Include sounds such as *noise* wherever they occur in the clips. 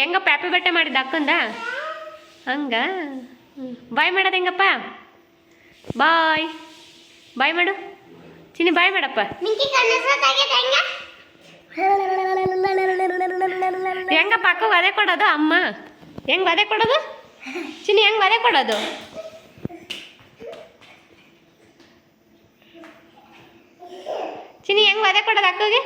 ಹೆಂಗಪ್ಪ ಹ್ಯಾಪಿ ಬಟ್ಟೆ ಮಾಡಿದ್ದ ಅಕ್ಕಂದ? ಹಂಗ? ಬಾಯ್ ಮಾಡೋದು ಹೆಂಗಪ್ಪ? ಬಾಯ್. ಬಾಯ್ ಮಾಡು. ಚಿನ್ನಿ, ಬಾಯ್ ಮಾಡಪ್ಪ. ಹೆಂಗಪ್ಪ ಅಕ್ಕ, ವದೆ ಕೊಡೋದು ಅಮ್ಮ? ಹೆಂಗ್ ವದೆ ಕೊಡೋದು? ಚಿನ್ನಿ, ಹೆಂಗ್ ವದೆ ಕೊಡೋದು? ಚಿನ್ನಿ, ಹೆಂಗ್ ವದೆ ಕೊಡೋದು ಅಕ್ಕಗೆ?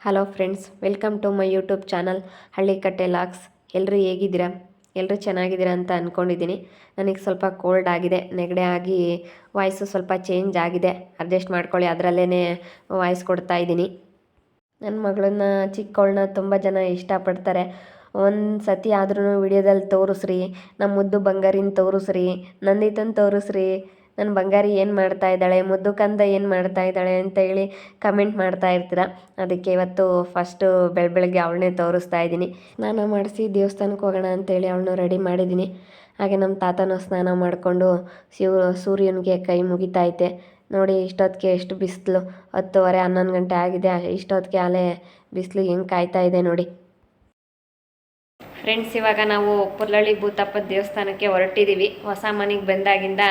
Hello friends welcome to my YouTube channel Hallikatte LOX ಎಲ್ಲರೂ ಹೇಗಿದ್ದೀರಾ? ಎಲ್ಲರೂ ಚೆನ್ನಾಗಿದ್ದೀರಾ ಅಂತ ಅಂದ್ಕೊಂಡಿದ್ದೀನಿ ನನಗೆ ಸ್ವಲ್ಪ ಕೋಲ್ಡ್ ಆಗಿದೆ. ನೆಗಡೆ ಆಗಿ ವಾಯ್ಸು ಸ್ವಲ್ಪ ಚೇಂಜ್ ಆಗಿದೆ. ಅಡ್ಜಸ್ಟ್ ಮಾಡ್ಕೊಳ್ಳಿ. ಅದರಲ್ಲೇ ವಾಯ್ಸ್ ಕೊಡ್ತಾ ಇದ್ದೀನಿ. ನನ್ನ ಮಗಳನ್ನ ಚಿಕ್ಕವಳನ್ನ ತುಂಬ ಜನ ಇಷ್ಟಪಡ್ತಾರೆ. ಒಂದು ಸತಿ ಆದ್ರೂ ವಿಡಿಯೋದಲ್ಲಿ ತೋರಿಸ್ರಿ. ನಮ್ಮ ಮುದ್ದು ಬಂಗಾರಿನ ತೋರಿಸ್ರಿ. ನಂದಿತನ ತೋರಿಸ್ರಿ. ನನ್ನ ಬಂಗಾರಿ ಏನು ಮಾಡ್ತಾ ಇದ್ದಾಳೆ, ಮುದ್ದು ಕಂದ ಏನು ಮಾಡ್ತಾ ಇದ್ದಾಳೆ ಅಂತ ಹೇಳಿ ಕಮೆಂಟ್ ಮಾಡ್ತಾ ಇರ್ತೀರ? ಅದಕ್ಕೆ ಇವತ್ತು ಫಸ್ಟು ಬೆಳ ಬೆಳಗ್ಗೆ ಅವಳನ್ನೇ ತೋರಿಸ್ತಾ ಇದ್ದೀನಿ. ಸ್ನಾನ ಮಾಡಿಸಿ ದೇವಸ್ಥಾನಕ್ಕೆ ಹೋಗೋಣ ಅಂತೇಳಿ ಅವಳನ್ನು ರೆಡಿ ಮಾಡಿದ್ದೀನಿ. ಹಾಗೆ ನಮ್ಮ ತಾತನೂ ಸ್ನಾನ ಮಾಡಿಕೊಂಡು ಶಿವ ಸೂರ್ಯನಿಗೆ ಕೈ ಮುಗಿತೈತೆ ನೋಡಿ ಇಷ್ಟೊತ್ತಿಗೆ ಎಷ್ಟು ಬಿಸಿಲು, ಹತ್ತುವರೆ ಹನ್ನೊಂದು ಗಂಟೆ ಆಗಿದೆ, ಇಷ್ಟೊತ್ತಿಗೆ ಅಲೆ ಬಿಸಿಲು ಹೆಂಗೆ ಕಾಯ್ತಾ ಇದೆ ನೋಡಿ. ಫ್ರೆಂಡ್ಸ್ ಇವಾಗ ನಾವು ಪುರ್ಲಳ್ಳಿ ಭೂತಪ್ಪ ದೇವಸ್ಥಾನಕ್ಕೆ ಹೊರಟಿದ್ದೀವಿ ಹೊಸ ಮನೆಗೆ ಬಂದಾಗಿಂದ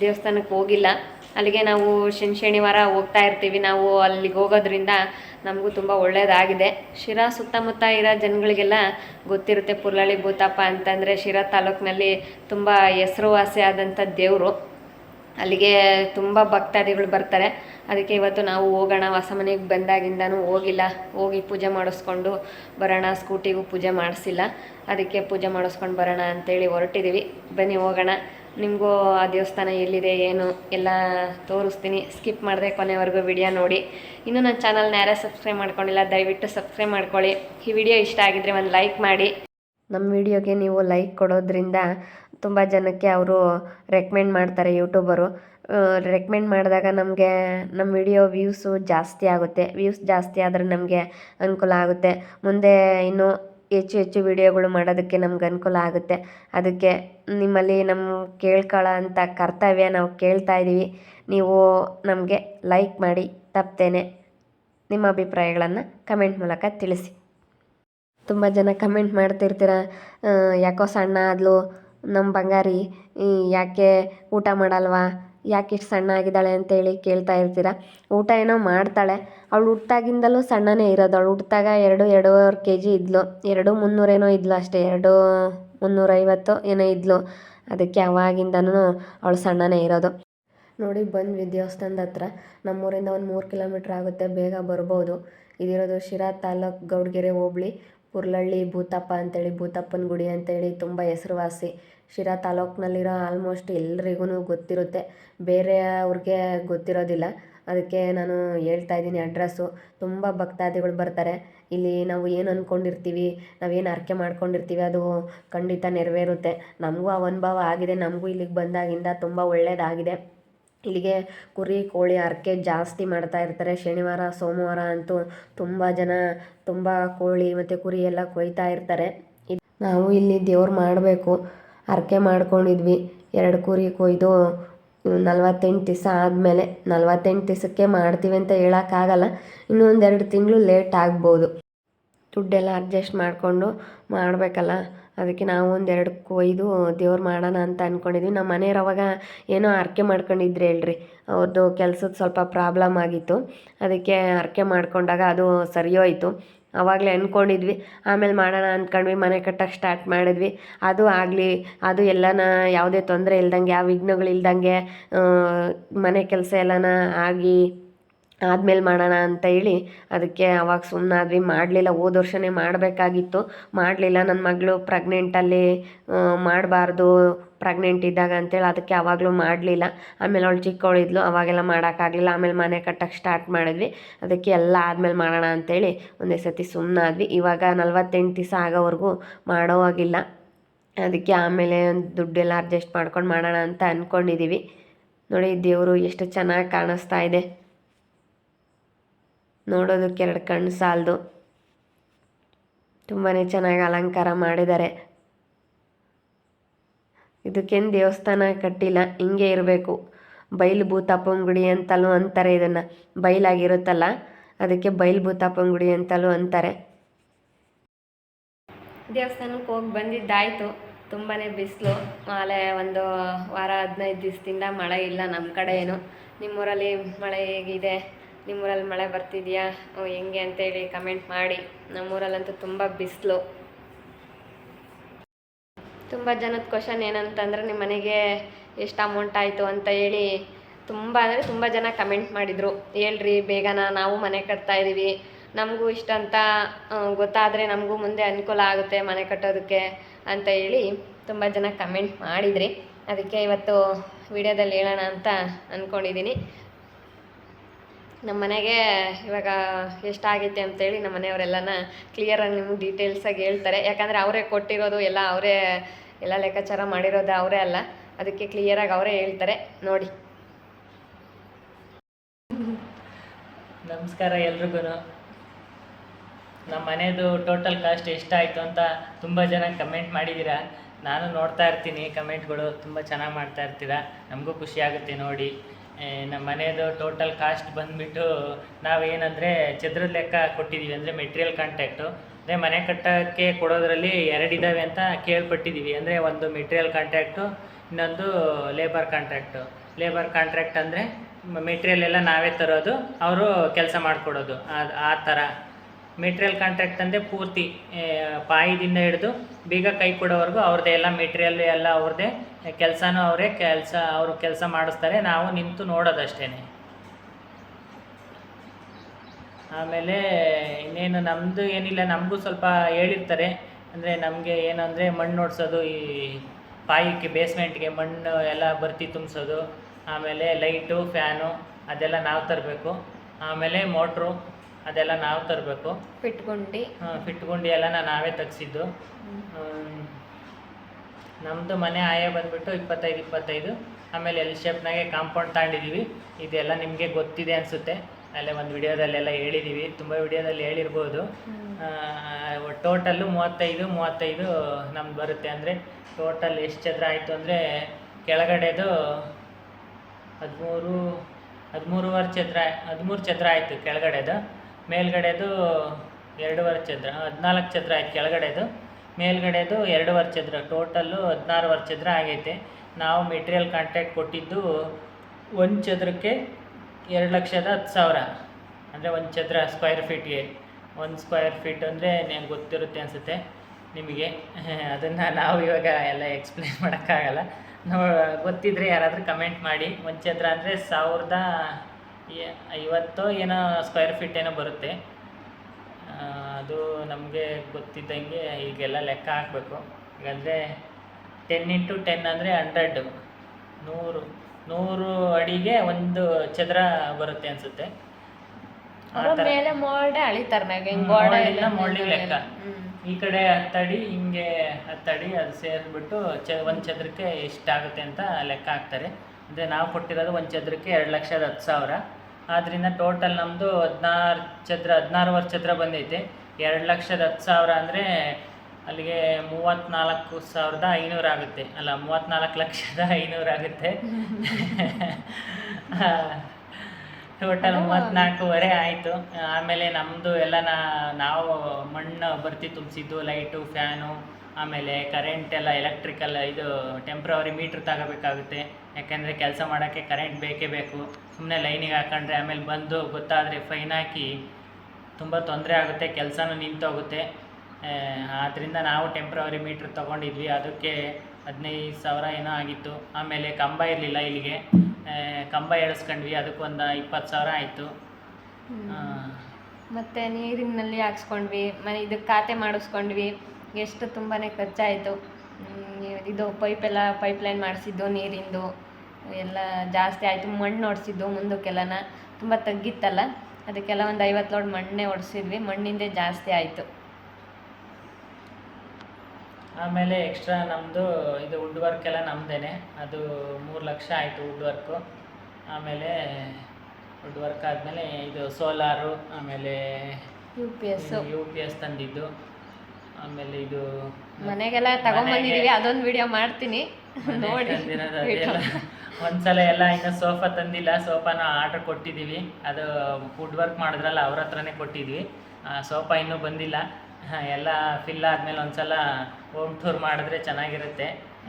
ದೇವಸ್ಥಾನಕ್ಕೆ ಹೋಗಿಲ್ಲ. ಅಲ್ಲಿಗೆ ನಾವು ಶನಿ ಶನಿವಾರ ಹೋಗ್ತಾ ಇರ್ತೀವಿ. ನಾವು ಅಲ್ಲಿಗೆ ಹೋಗೋದ್ರಿಂದ ನಮಗೂ ತುಂಬ ಒಳ್ಳೆಯದಾಗಿದೆ ಶಿರಾ ಸುತ್ತಮುತ್ತ ಇರೋ ಜನಗಳಿಗೆಲ್ಲ ಗೊತ್ತಿರುತ್ತೆ ಪುರ್ಲಳ್ಳಿ ಭೂತಪ್ಪ ಅಂತಂದರೆ ಶಿರಾ ತಾಲೂಕಿನಲ್ಲಿ ತುಂಬ ಹೆಸರುವಾಸಿಯಾದಂಥ ದೇವರು. ಅಲ್ಲಿಗೆ ತುಂಬ ಭಕ್ತಾದಿಗಳು ಬರ್ತಾರೆ. ಅದಕ್ಕೆ ಇವತ್ತು ನಾವು ಹೋಗೋಣ. ಹೊಸ ಮನೆಗೆ ಬಂದಾಗಿಂದನೂ ಹೋಗಿಲ್ಲ. ಹೋಗಿ ಪೂಜೆ ಮಾಡಿಸ್ಕೊಂಡು ಬರೋಣ. ಸ್ಕೂಟಿಗೂ ಪೂಜೆ ಮಾಡಿಸಿಲ್ಲ. ಅದಕ್ಕೆ ಪೂಜೆ ಮಾಡಿಸ್ಕೊಂಡು ಬರೋಣ ಅಂತೇಳಿ ಹೊರಟಿದ್ದೀವಿ ಬನ್ನಿ, ಹೋಗೋಣ. ನಿಮಗೂ ಆ ದೇವಸ್ಥಾನ ಎಲ್ಲಿದೆ, ಏನು, ಎಲ್ಲ ತೋರಿಸ್ತೀನಿ. ಸ್ಕಿಪ್ ಮಾಡಿದೆ ಕೊನೆವರೆಗೂ ವಿಡಿಯೋ ನೋಡಿ. ಇನ್ನು ನನ್ನ ಚಾನಲ್ನ ಯಾರೇ ಸಬ್ಸ್ಕ್ರೈಬ್ ಮಾಡ್ಕೊಂಡಿಲ್ಲ, ದಯವಿಟ್ಟು ಸಬ್ಸ್ಕ್ರೈಬ್ ಮಾಡ್ಕೊಳ್ಳಿ. ಈ ವಿಡಿಯೋ ಇಷ್ಟ ಆಗಿದ್ರೆ ಒಂದು ಲೈಕ್ ಮಾಡಿ. ನಮ್ಮ ವಿಡಿಯೋಗೆ ನೀವು ಲೈಕ್ ಕೊಡೋದ್ರಿಂದ ತುಂಬ ಜನಕ್ಕೆ ಅವರು ರೆಕಮೆಂಡ್ ಮಾಡ್ತಾರೆ ಯೂಟ್ಯೂಬರು. ರೆಕಮೆಂಡ್ ಮಾಡಿದಾಗ ನಮಗೆ ನಮ್ಮ ವಿಡಿಯೋ ವ್ಯೂಸು ಜಾಸ್ತಿ ಆಗುತ್ತೆ. ವ್ಯೂಸ್ ಜಾಸ್ತಿ ಆದರೆ ನಮಗೆ ಅನುಕೂಲ ಆಗುತ್ತೆ. ಮುಂದೆ ಇನ್ನೂ ಹೆಚ್ಚು ಹೆಚ್ಚು ವಿಡಿಯೋಗಳು ಮಾಡೋದಕ್ಕೆ ನಮ್ಗೆ ಅನುಕೂಲ ಆಗುತ್ತೆ. ಅದಕ್ಕೆ ನಿಮ್ಮಲ್ಲಿ ನಮ್ಮ ಕೇಳ್ಕೊಳ್ಳೋ ಅಂಥ ಕರ್ತವ್ಯ ನಾವು ಕೇಳ್ತಾ ಇದ್ದೀವಿ ನೀವು ನಮಗೆ ಲೈಕ್ ಮಾಡಿ ತಪ್ಪೇನೆ ನಿಮ್ಮ ಅಭಿಪ್ರಾಯಗಳನ್ನು ಕಮೆಂಟ್ ಮೂಲಕ ತಿಳಿಸಿ. ತುಂಬ ಜನ ಕಮೆಂಟ್ ಮಾಡ್ತಿರ್ತೀರ. ಯಾಕೋ ಸಣ್ಣ ಆದ್ಲು ನಮ್ಮ ಬಂಗಾರಿ ಯಾಕೆ ಊಟ ಮಾಡಲ್ವಾ? ಯಾಕೆ ಇಷ್ಟು ಸಣ್ಣ ಆಗಿದ್ದಾಳೆ ಅಂತೇಳಿ ಕೇಳ್ತಾ ಇರ್ತೀರ? ಊಟ ಏನೋ ಮಾಡ್ತಾಳೆ. ಅವಳು ಹುಟ್ಟಾಗಿಂದಲೂ ಸಣ್ಣನೇ ಇರೋದು. ಅವಳು ಹುಟ್ಟಿದಾಗ ಎರಡು, ಎರಡೂವರೆ ಕೆ ಜಿ ಇದ್ಲು. ಎರಡು ಮುನ್ನೂರೇನೋ ಇದ್ಲು ಅಷ್ಟೇ. ಎರಡು ಮುನ್ನೂರೈವತ್ತು ಏನೋ ಇದ್ಲು. ಅದಕ್ಕೆ ಅವಾಗಿಂದನೂ ಅವಳು ಸಣ್ಣನೇ ಇರೋದು. ನೋಡಿ ಬಂದ್ವಿ ದೇವಸ್ಥಾನದ ಹತ್ರ ನಮ್ಮೂರಿಂದ ಒಂದು ಮೂರು ಕಿಲೋಮೀಟ್ರ್ ಆಗುತ್ತೆ. ಬೇಗ ಬರ್ಬೋದು. ಇದಿರೋದು ಶಿರಾ ತಾಲೂಕು ಗೌಡ್ಗೆರೆ ಹೋಬ್ಳಿ. ಪುರ್ಲಳ್ಳಿ ಭೂತಪ್ಪ ಅಂತೇಳಿ, ಭೂತಪ್ಪನ ಗುಡಿ ಅಂತೇಳಿ ತುಂಬ ಹೆಸರುವಾಸಿ. ಶಿರಾ ತಾಲೂಕ್ನಲ್ಲಿರೋ ಆಲ್ಮೋಸ್ಟ್ ಎಲ್ರಿಗೂ ಗೊತ್ತಿರುತ್ತೆ. ಬೇರೆ ಅವ್ರಿಗೆ ಗೊತ್ತಿರೋದಿಲ್ಲ. ಅದಕ್ಕೆ ನಾನು ಹೇಳ್ತಾ ಇದ್ದೀನಿ ಅಡ್ರೆಸ್ಸು ತುಂಬ ಭಕ್ತಾದಿಗಳು ಬರ್ತಾರೆ. ಇಲ್ಲಿ ನಾವು ಏನು ಅಂದ್ಕೊಂಡಿರ್ತೀವಿ ನಾವೇನು ಅರ್ಕೆ ಮಾಡ್ಕೊಂಡಿರ್ತೀವಿ ಅದು ಖಂಡಿತ ನೆರವೇರುತ್ತೆ. ನಮಗೂ ಆ ಅನುಭವ ಆಗಿದೆ. ನಮಗೂ ಇಲ್ಲಿಗೆ ಬಂದಾಗಿಂದ ತುಂಬ ಒಳ್ಳೆಯದಾಗಿದೆ ಇಲ್ಲಿಗೆ ಕುರಿ, ಕೋಳಿ, ಹರಕೆ ಜಾಸ್ತಿ ಮಾಡ್ತಾ ಇರ್ತಾರೆ. ಶನಿವಾರ, ಸೋಮವಾರ ಅಂತೂ ತುಂಬ ಜನ, ತುಂಬ ಕೋಳಿ ಮತ್ತು ಕುರಿ ಎಲ್ಲ ಕೊಯ್ತಾ ಇರ್ತಾರೆ. ನಾವು ಇಲ್ಲಿ ದೇವ್ರು ಮಾಡಬೇಕು. ಹರಕೆ ಮಾಡ್ಕೊಂಡಿದ್ವಿ. ಎರಡು ಕುರಿ ಕೊಯ್ದು ನಲ್ವತ್ತೆಂಟು ದಿವಸ ಆದಮೇಲೆ ನಲ್ವತ್ತೆಂಟು ದಿವಸಕ್ಕೆ ಮಾಡ್ತೀವಿ ಅಂತ ಹೇಳೋಕ್ಕಾಗಲ್ಲ. ಇನ್ನೂ ಒಂದೆರಡು ತಿಂಗಳು ಲೇಟ್ ಆಗ್ಬೋದು. ದುಡ್ಡೆಲ್ಲ ಅಡ್ಜಸ್ಟ್ ಮಾಡಿಕೊಂಡು ಮಾಡಬೇಕಲ್ಲ. ಅದಕ್ಕೆ ನಾವು ಒಂದೆರಡು ಕೊಯ್ದು ದೇವ್ರು ಮಾಡೋಣ ಅಂತ ಅಂದ್ಕೊಂಡಿದ್ವಿ ನಮ್ಮ ಮನೆಯವ್ರು ಅವಾಗ ಏನೋ ಹರಕೆ ಮಾಡ್ಕೊಂಡಿದ್ರು ಹೇಳ್ರಿ. ಅವ್ರದ್ದು ಕೆಲ್ಸದ ಸ್ವಲ್ಪ ಪ್ರಾಬ್ಲಮ್ ಆಗಿತ್ತು. ಅದಕ್ಕೆ ಹರಕೆ ಮಾಡ್ಕೊಂಡಾಗ ಅದು ಸರಿ ಹೋಯ್ತು. ಆವಾಗಲೇ ಅಂದ್ಕೊಂಡಿದ್ವಿ ಆಮೇಲೆ ಮಾಡೋಣ ಅಂದ್ಕೊಂಡ್ವಿ ಮನೆ ಕಟ್ಟಕ್ಕೆ ಸ್ಟಾರ್ಟ್ ಮಾಡಿದ್ವಿ. ಅದು ಆಗಲಿ, ಅದು ಎಲ್ಲನ ಯಾವುದೇ ತೊಂದರೆ ಇಲ್ದಂಗೆ ಯಾವ ವಿಘ್ನಗಳು ಇಲ್ದಂಗೆ ಮನೆ ಕೆಲಸ ಎಲ್ಲನ ಆಗಿ ಆದ್ಮೇಲೆ ಮಾಡೋಣ ಅಂತ ಹೇಳಿ ಅದಕ್ಕೆ ಅವಾಗ ಸುಮ್ಮನಾದ್ವಿ ಮಾಡಲಿಲ್ಲ. ಹೋದ ವರ್ಷನೇ ಮಾಡಬೇಕಾಗಿತ್ತು. ಮಾಡಲಿಲ್ಲ. ನನ್ನ ಮಗಳು ಪ್ರೆಗ್ನೆಂಟಲ್ಲಿ ಮಾಡಬಾರ್ದು. ಪ್ರೆಗ್ನೆಂಟ್ ಇದ್ದಾಗ ಅಂತೇಳಿ ಅದಕ್ಕೆ ಆವಾಗಲೂ ಮಾಡಲಿಲ್ಲ. ಆಮೇಲೆ ಅವಳು ಚಿಕ್ಕವಳಿದ್ಲು ಅವಾಗೆಲ್ಲ ಮಾಡೋಕ್ಕಾಗಲಿಲ್ಲ. ಆಮೇಲೆ ಮನೆ ಕಟ್ಟಕ್ಕೆ ಸ್ಟಾರ್ಟ್ ಮಾಡಿದ್ವಿ. ಅದಕ್ಕೆ ಎಲ್ಲ ಆದಮೇಲೆ ಮಾಡೋಣ ಅಂತೇಳಿ ಒಂದೇ ಸತಿ ಸುಮ್ಮನಾದ್ವಿ ಇವಾಗ ನಲ್ವತ್ತೆಂಟು ದಿವಸ ಆಗೋವರೆಗೂ ಮಾಡೋವಾಗಿಲ್ಲ ಅದಕ್ಕೆ ಆಮೇಲೆ ದುಡ್ಡೆಲ್ಲ ಅಡ್ಜಸ್ಟ್ ಮಾಡ್ಕೊಂಡು ಮಾಡೋಣ ಅಂತ ಅಂದ್ಕೊಂಡಿದ್ದೀವಿ ನೋಡಿ ದೇವರು ಎಷ್ಟು ಚೆನ್ನಾಗಿ ಕಾಣಿಸ್ತಾ ಇದೆ. ನೋಡೋದಕ್ಕೆ ಎರಡು ಕಣ್ಣು ಸಾಲದು. ತುಂಬಾ ಚೆನ್ನಾಗಿ ಅಲಂಕಾರ ಮಾಡಿದ್ದಾರೆ. ಇದಕ್ಕೇನು ದೇವಸ್ಥಾನ ಕಟ್ಟಿಲ್ಲ, ಹಿಂಗೆ ಇರಬೇಕು. ಬೈಲು ಭೂತಾಪಂಗುಡಿ ಗುಡಿ ಅಂತಲೂ ಅಂತಾರೆ ಇದನ್ನು. ಬೈಲಾಗಿರುತ್ತಲ್ಲ, ಅದಕ್ಕೆ ಬೈಲು ಭೂತಾಪಂಗುಡಿ ಗುಡಿ ಅಂತಲೂ ಅಂತಾರೆ. ದೇವಸ್ಥಾನಕ್ಕೆ ಹೋಗಿ ಬಂದಿದ್ದಾಯಿತು. ತುಂಬಾ ಬಿಸಿಲು. ಆಲೆ ಒಂದು ವಾರ ಹದಿನೈದು ದಿವಸದಿಂದ ಮಳೆ ಇಲ್ಲ ನಮ್ಮ ಕಡೆ ಏನು. ನಿಮ್ಮೂರಲ್ಲಿ ಮಳೆ ಹೇಗಿದೆ? ನಿಮ್ಮೂರಲ್ಲಿ ಮಳೆ ಬರ್ತಿದೆಯಾ? ಹೆಂಗೆ ಅಂತೇಳಿ ಕಮೆಂಟ್ ಮಾಡಿ. ನಮ್ಮೂರಲ್ಲಂತೂ ತುಂಬ ಬಿಸಿಲು. ತುಂಬ ಜನದ ಕ್ವಶನ್ ಏನಂತಂದ್ರೆ ನಿಮ್ಮ ಮನೆಗೆ ಎಷ್ಟು ಅಮೌಂಟ್ ಆಯಿತು ಅಂತ ಹೇಳಿ ತುಂಬ ಅಂದರೆ ತುಂಬ ಜನ ಕಮೆಂಟ್ ಮಾಡಿದರು. ಹೇಳ್ರಿ, ಬೇಗನ ನಾವು ಮನೆ ಕಟ್ತಾ ಇದ್ದೀವಿ ನಮಗೂ ಇಷ್ಟಂತ ಗೊತ್ತಾದರೆ ನಮಗೂ ಮುಂದೆ ಅನುಕೂಲ ಆಗುತ್ತೆ ಮನೆ ಕಟ್ಟೋದಕ್ಕೆ ಅಂತ ಹೇಳಿ ತುಂಬ ಜನ ಕಮೆಂಟ್ ಮಾಡಿದ್ರಿ. ಅದಕ್ಕೆ ಇವತ್ತು ವಿಡಿಯೋದಲ್ಲಿ ಹೇಳೋಣ ಅಂತ ಅಂದ್ಕೊಂಡಿದ್ದೀನಿ ನಮ್ಮ ಮನೆಗೆ ಇವಾಗ ಎಷ್ಟಾಗೈತೆ ಅಂತೇಳಿ ನಮ್ಮ ಮನೆಯವರೆಲ್ಲನ ಕ್ಲಿಯರಾಗಿ ನಿಮ್ಗೆ ಡೀಟೇಲ್ಸಾಗಿ ಹೇಳ್ತಾರೆ. ಯಾಕಂದರೆ ಅವರೇ ಕೊಟ್ಟಿರೋದು ಎಲ್ಲ ಅವರೇ, ಎಲ್ಲ ಲೆಕ್ಕಾಚಾರ ಮಾಡಿರೋದು ಅವರೇ ಅಲ್ಲ. ಅದಕ್ಕೆ ಕ್ಲಿಯರಾಗಿ ಅವರೇ ಹೇಳ್ತಾರೆ. ನೋಡಿ. ನಮಸ್ಕಾರ ಎಲ್ರಿಗೂ ನಮ್ಮ ಮನೆಯದು ಟೋಟಲ್ ಕಾಸ್ಟ್ ಎಷ್ಟಾಯಿತು ಅಂತ ತುಂಬ ಜನ ಕಮೆಂಟ್ ಮಾಡಿದ್ದೀರಾ ನಾನು ನೋಡ್ತಾ ಇರ್ತೀನಿ ಕಮೆಂಟ್ಗಳು ತುಂಬ ಚೆನ್ನಾಗಿ ಮಾಡ್ತಾ ಇರ್ತೀರಾ. ನಮಗೂ ಖುಷಿ ಆಗುತ್ತೆ ನೋಡಿ. ನಮ್ಮ ಮನೆಯದು ಟೋಟಲ್ ಕಾಸ್ಟ್ ಬಂದುಬಿಟ್ಟು ನಾವೇನಂದರೆ ಚದ್ರದ ಲೆಕ್ಕ ಕೊಟ್ಟಿದ್ದೀವಿ ಅಂದರೆ ಮೆಟೀರಿಯಲ್ ಕಾಂಟ್ಯಾಕ್ಟು ಅದೇ ಮನೆ ಕಟ್ಟೋಕ್ಕೆ ಕೊಡೋದರಲ್ಲಿ ಎರಡಿದ್ದಾವೆ ಅಂತ ಕೇಳ್ಪಟ್ಟಿದ್ದೀವಿ ಅಂದರೆ ಒಂದು ಮೆಟೀರಿಯಲ್ ಕಾಂಟ್ಯಾಕ್ಟು ಇನ್ನೊಂದು ಲೇಬರ್ ಕಾಂಟ್ರಾಕ್ಟು ಲೇಬರ್ ಕಾಂಟ್ರಾಕ್ಟ್ ಅಂದರೆ ಮೆಟೀರಿಯಲ್ ಎಲ್ಲ ನಾವೇ ತರೋದು, ಅವರು ಕೆಲಸ ಮಾಡಿಕೊಡೋದು, ಆ ಥರ ಮೆಟೀರಿಯಲ್ ಕಾಂಟ್ರಾಕ್ಟ್ ಅಂದರೆ ಪೂರ್ತಿ ಪಾಯದಿಂದ ಹಿಡಿದು ಬೀಗ ಕೈ ಕೊಡೋವರೆಗೂ ಅವ್ರದ್ದೇ ಎಲ್ಲ ಮೆಟೀರಿಯಲ್ ಎಲ್ಲ ಅವ್ರದ್ದೇ ಕೆಲಸನೂ ಅವರೇ ಕೆಲಸ ಅವರು ಕೆಲಸ ಮಾಡಿಸ್ತಾರೆ ನಾವು ನಿಂತು ನೋಡೋದಷ್ಟೇ ಆಮೇಲೆ ಇನ್ನೇನು ನಮ್ಮದು ಏನಿಲ್ಲ ನಮಗೂ ಸ್ವಲ್ಪ ಹೇಳಿರ್ತಾರೆ. ಅಂದರೆ ನಮಗೆ ಏನಂದರೆ ಮಣ್ಣು ಓಡಿಸೋದು ಈ ಪಾಯಕ್ಕೆ ಬೇಸ್ಮೆಂಟ್ಗೆ ಮಣ್ಣು ಎಲ್ಲ ಬರ್ತಿ ತುಂಬಿಸೋದು ಆಮೇಲೆ ಲೈಟು ಫ್ಯಾನು ಅದೆಲ್ಲ ನಾವು ತರಬೇಕು. ಆಮೇಲೆ ಮೋಟ್ರು ಅದೆಲ್ಲ ನಾವು ತರಬೇಕು. ಫಿಟ್ಗುಂಡಿ ಹಾಂ ಫಿಟ್ಗುಂಡಿ ಎಲ್ಲ ನಾವೇ ತೆಗ್ಸಿದ್ದು. ನಮ್ಮದು ಮನೆ ಆಯ ಬಂದುಬಿಟ್ಟು ಇಪ್ಪತ್ತೈದು ಇಪ್ಪತ್ತೈದು. ಆಮೇಲೆ ಎಲ್ ಶೇಪ್ನಾಗೆ ಕಾಂಪೌಂಡ್ ತಗೊಂಡಿದ್ದೀವಿ ಇದೆಲ್ಲ ನಿಮಗೆ ಗೊತ್ತಿದೆ ಅನಿಸುತ್ತೆ. ಅಲ್ಲೇ ಒಂದು ವಿಡಿಯೋದಲ್ಲೆಲ್ಲ ಹೇಳಿದ್ದೀವಿ ತುಂಬ ವಿಡಿಯೋದಲ್ಲಿ ಹೇಳಿರ್ಬೋದು. ಟೋಟಲ್ಲು ಮೂವತ್ತೈದು ಮೂವತ್ತೈದು ನಮ್ದು ಬರುತ್ತೆ ಅಂದರೆ ಟೋಟಲ್ ಎಷ್ಟು ಚದರ ಆಯಿತು ಅಂದರೆ ಕೆಳಗಡೆದು ಹದಿಮೂರು ಹದಿಮೂರುವರೆ ಚದರ ಹದಿಮೂರು ಚದರ ಆಯಿತು ಕೆಳಗಡೆದು. ಮೇಲ್ಗಡೆದು ಎರಡೂವರೆ ಚದರ ಹದಿನಾಲ್ಕು ಚದರ ಆಯ್ತು ಕೆಳಗಡೆದು. ಮೇಲ್ಗಡೆದು ಎರಡೂವರೆ ಚದರ ಟೋಟಲ್ಲು ಹದಿನಾರುವರೆ ಚದರ ಆಗೈತೆ. ನಾವು ಮೆಟೀರಿಯಲ್ ಕಾಂಟ್ಯಾಕ್ಟ್ ಕೊಟ್ಟಿದ್ದು ಒಂದು ಚದರಕ್ಕೆ ಎರಡು ಲಕ್ಷದ ಹತ್ತು ಸಾವಿರ. ಅಂದರೆ ಒಂದು ಚದರ ಸ್ಕ್ವೈರ್ ಫೀಟ್ಗೆ ಒಂದು ಸ್ಕ್ವೈರ್ ಫೀಟ್ ಅಂದರೆ ನಿಮ್ಗೆ *laughs* ಗೊತ್ತಿರುತ್ತೆ ಅನಿಸುತ್ತೆ ನಿಮಗೆ. ಅದನ್ನು ನಾವು ಇವಾಗ ಎಲ್ಲ ಎಕ್ಸ್ಪ್ಲೇನ್ ಮಾಡೋಕ್ಕಾಗಲ್ಲ. ನೋ, ಗೊತ್ತಿದ್ರೆ ಯಾರಾದರೂ ಕಮೆಂಟ್ ಮಾಡಿ. ಒಂದು ಚದರ ಅಂದರೆ ಸಾವಿರದ ಐವತ್ತೋ ಏನೋ ಸ್ಕ್ವೈರ್ ಫೀಟ್ ಏನೋ ಬರುತ್ತೆ. ಅದು ನಮಗೆ ಗೊತ್ತಿದ್ದಂಗೆ ಈಗೆಲ್ಲ ಲೆಕ್ಕ ಹಾಕಬೇಕು. ಈಗಂದರೆ ಟೆನ್ ಇಂಟು ಟೆನ್ ಅಂದರೆ ಹಂಡ್ರೆಡ್ ನೂರು ನೂರು ಅಡಿಗೆ ಒಂದು ಚದರ ಬರುತ್ತೆ ಅನಿಸುತ್ತೆ. ಮೇಲೆ ಮೋಲ್ಡೆ ಅಳಿತಾರೆ ಮ್ಯಾಗ ಹಿಂಗ್ ಗೋಡೆ ಎಲ್ಲ ಇಲ್ಲ, mold ಲೆಕ್ಕ. ಈ ಕಡೆ ಹತ್ತಡಿ ಹಿಂಗೆ ಹತ್ತಡಿ ಅದು ಸೇರಿಸ್ಬಿಟ್ಟು ಚ ಒಂದು ಚದರಕ್ಕೆ ಎಷ್ಟಾಗುತ್ತೆ ಅಂತ ಲೆಕ್ಕ ಹಾಕ್ತಾರೆ. ಅಂದರೆ ನಾವು ಕೊಟ್ಟಿರೋದು ಒಂದು ಚದರಕ್ಕೆ ಎರಡು ಲಕ್ಷದ ಹತ್ತು ಸಾವಿರ. ಆದ್ದರಿಂದ ಟೋಟಲ್ ನಮ್ಮದು ಹದಿನಾರು ಚದರ ಹದಿನಾರುವರೆ ಚದರ ಬಂದೈತೆ. ಎರಡು ಲಕ್ಷದ ಹತ್ತು ಸಾವಿರ ಅಂದರೆ ಅಲ್ಲಿಗೆ ಮೂವತ್ತ್ನಾಲ್ಕು ಸಾವಿರದ ಐನೂರು ಆಗುತ್ತೆ. ಅಲ್ಲ ಮೂವತ್ತ್ನಾಲ್ಕು ಲಕ್ಷದ ಐನೂರು ಆಗುತ್ತೆ. *laughs* ಟೋಟಲ್ ಮೂವತ್ತ್ನಾಲ್ಕೂವರೆ ಆಯಿತು. ಆಮೇಲೆ ನಮ್ಮದು ಎಲ್ಲ ನಾವು ಮಣ್ಣು ಬರ್ತಿ ತುಂಬಿಸಿದ್ದು ಲೈಟು ಫ್ಯಾನು ಆಮೇಲೆ ಕರೆಂಟ್ ಎಲ್ಲ ಎಲೆಕ್ಟ್ರಿಕಲ್ ಇದು ಟೆಂಪ್ರವರಿ ಮೀಟ್ರ್ ತಗೋಬೇಕಾಗುತ್ತೆ. ಯಾಕೆಂದರೆ ಕೆಲಸ ಮಾಡೋಕ್ಕೆ ಕರೆಂಟ್ ಬೇಕೇ ಬೇಕು. ಸುಮ್ಮನೆ ಲೈನಿಗೆ ಹಾಕೊಂಡ್ರೆ ಆಮೇಲೆ ಬಂದು ಗೊತ್ತಾದರೆ ಫೈನ್ ಹಾಕಿ ತುಂಬ ತೊಂದರೆ ಆಗುತ್ತೆ ಕೆಲಸನೂ ನಿಂತೋಗುತ್ತೆ. ಆದ್ದರಿಂದ ನಾವು ಟೆಂಪ್ರವರಿ ಮೀಟ್ರ್ ತೊಗೊಂಡಿದ್ವಿ. ಅದಕ್ಕೆ ಹದಿನೈದು ಸಾವಿರ ಏನೋ ಆಗಿತ್ತು. ಆಮೇಲೆ ಕಂಬ ಇರಲಿಲ್ಲ ಇಲ್ಲಿಗೆ. ಕಂಬ ಎಳಿಸ್ಕೊಂಡ್ವಿ. ಅದಕ್ಕೊಂದು ಇಪ್ಪತ್ತು ಸಾವಿರ ಆಯಿತು. ಮತ್ತು ನೀರಿನಲ್ಲಿ ಹಾಕ್ಸ್ಕೊಂಡ್ವಿ. ಮನೆ ಇದಕ್ಕೆ ಖಾತೆ ಮಾಡಿಸ್ಕೊಂಡ್ವಿ. ಎಷ್ಟು ತುಂಬಾ ಖರ್ಚಾಯಿತು. ಇದು ಪೈಪೆಲ್ಲ ಪೈಪ್ಲೈನ್ ಮಾಡಿಸಿದ್ದು ನೀರಿಂದು ಎಲ್ಲ ಜಾಸ್ತಿ ಆಯಿತು. ಮಣ್ಣು ಹೊಡ್ಸಿದ್ದು ಮುಂದಕ್ಕೆಲ್ಲನ. ತುಂಬ ತಗ್ಗಿತ್ತಲ್ಲ? ಅದಕ್ಕೆಲ್ಲ ಒಂದು ಐವತ್ತು ಲೋಡ್ ಮಣ್ಣೆ ಹೊಡ್ಸಿದ್ವಿ ಮಣ್ಣಿಂದೇ ಜಾಸ್ತಿ ಆಯಿತು. ಆಮೇಲೆ ಎಕ್ಸ್ಟ್ರಾ ನಮ್ಮದು ಇದು ವುಡ್ ವರ್ಕ್ ಎಲ್ಲ ನಮ್ಮದೇನೆ ಅದು ಮೂರು ಲಕ್ಷ ಆಯಿತು ವುಡ್ ವರ್ಕು ಆಮೇಲೆ ವುಡ್ ವರ್ಕ್ ಆದಮೇಲೆ ಇದು ಸೋಲಾರು ಆಮೇಲೆ U P S U P S ತಂದಿದ್ದು. ಆಮೇಲೆ ಇದು ಮನೆಗೆಲ್ಲ ತಗೊಂಬಂದಿದೀವಿ ಅದೊಂದು ವಿಡಿಯೋ ಮಾಡ್ತೀನಿ. ನೋಡಿ. ಒಂದ್ಸಲ ಎಲ್ಲ ಇನ್ನು ಸೋಫಾ ತಂದಿಲ್ಲ ಸೋಫಾನ ಆರ್ಡರ್ ಕೊಟ್ಟಿದ್ದೀವಿ ಅದು ಫುಡ್ ವರ್ಕ್ ಮಾಡಿದ್ರಲ್ಲ ಅವ್ರ ಹತ್ರನೇ ಕೊಟ್ಟಿದ್ವಿ. ಸೋಫಾ ಇನ್ನೂ ಬಂದಿಲ್ಲ. ಎಲ್ಲ ಫಿಲ್ ಆದಮೇಲೆ ಒಂದ್ಸಲ ಹೋಮ್ ಟೂರ್ ಮಾಡಿದ್ರೆ ಚೆನ್ನಾಗಿರುತ್ತೆ.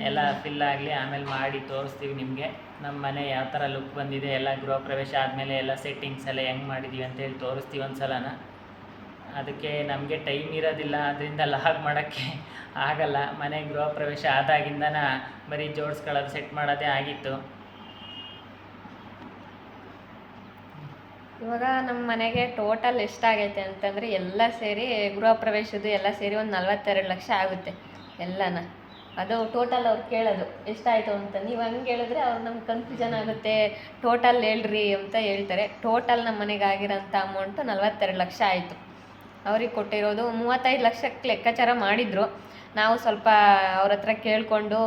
ಎಲ್ಲ ಫಿಲ್ ಆಗಲಿ ಆಮೇಲೆ ಮಾಡಿ ತೋರಿಸ್ತೀವಿ ನಿಮಗೆ. ನಮ್ಮ ಮನೆ ಯಾವ ಥರ ಲುಕ್ ಬಂದಿದೆ ಎಲ್ಲ ಗೃಹ ಪ್ರವೇಶ ಆದಮೇಲೆ ಎಲ್ಲ ಸೆಟ್ಟಿಂಗ್ಸ್ ಎಲ್ಲ ಹೆಂಗೆ ಮಾಡಿದ್ದೀವಿ ಅಂತೇಳಿ ತೋರಿಸ್ತೀವಿ ಒಂದ್ಸಲನ. ಅದಕ್ಕೆ ನಮಗೆ ಟೈಮ್ ಇರೋದಿಲ್ಲ, ಅದರಿಂದ ಲಾಗ್ ಮಾಡೋಕ್ಕೆ *laughs* ಆಗಲ್ಲ. ಮನೆ ಗೃಹ ಪ್ರವೇಶ ಆದಾಗಿಂದನ ಬರೀ ಜೋಡಿಸ್ಕೊಳ್ಳೋದು ಸೆಟ್ ಮಾಡೋದೇ ಆಗಿತ್ತು. ಇವಾಗ ನಮ್ಮ ಮನೆಗೆ ಟೋಟಲ್ ಎಷ್ಟಾಗೈತೆ ಅಂತಂದರೆ ಎಲ್ಲ ಸೇರಿ ಗೃಹ ಪ್ರವೇಶದ್ದು ಎಲ್ಲ ಸೇರಿ ಒಂದು ನಲ್ವತ್ತೆರಡು ಲಕ್ಷ ಆಗುತ್ತೆ ಎಲ್ಲನ. ಅದು ಟೋಟಲ್ ಅವ್ರು ಕೇಳೋದು, ಎಷ್ಟಾಯಿತು ಅಂತ. ನೀವು ಹಂಗೆ ಹೇಳಿದ್ರೆ ಅವ್ರು ನಮ್ಗೆ ಕನ್ಫ್ಯೂಷನ್ ಆಗುತ್ತೆ. ಟೋಟಲ್ ಹೇಳ್ರಿ ಅಂತ ಹೇಳ್ತಾರೆ. ಟೋಟಲ್ ನಮ್ಮ ಮನೆಗೆ ಆಗಿರೋಂಥ ಅಮೌಂಟು ನಲ್ವತ್ತೆರಡು ಲಕ್ಷ ಆಯಿತು. ಅವ್ರಿಗೆ ಕೊಟ್ಟಿರೋದು. ಮೂವತ್ತೈದು ಲಕ್ಷಕ್ಕೆ ಲೆಕ್ಕಾಚಾರ ಮಾಡಿದರು. ನಾವು ಸ್ವಲ್ಪ ಅವ್ರ ಹತ್ರ ಕೇಳಿಕೊಂಡು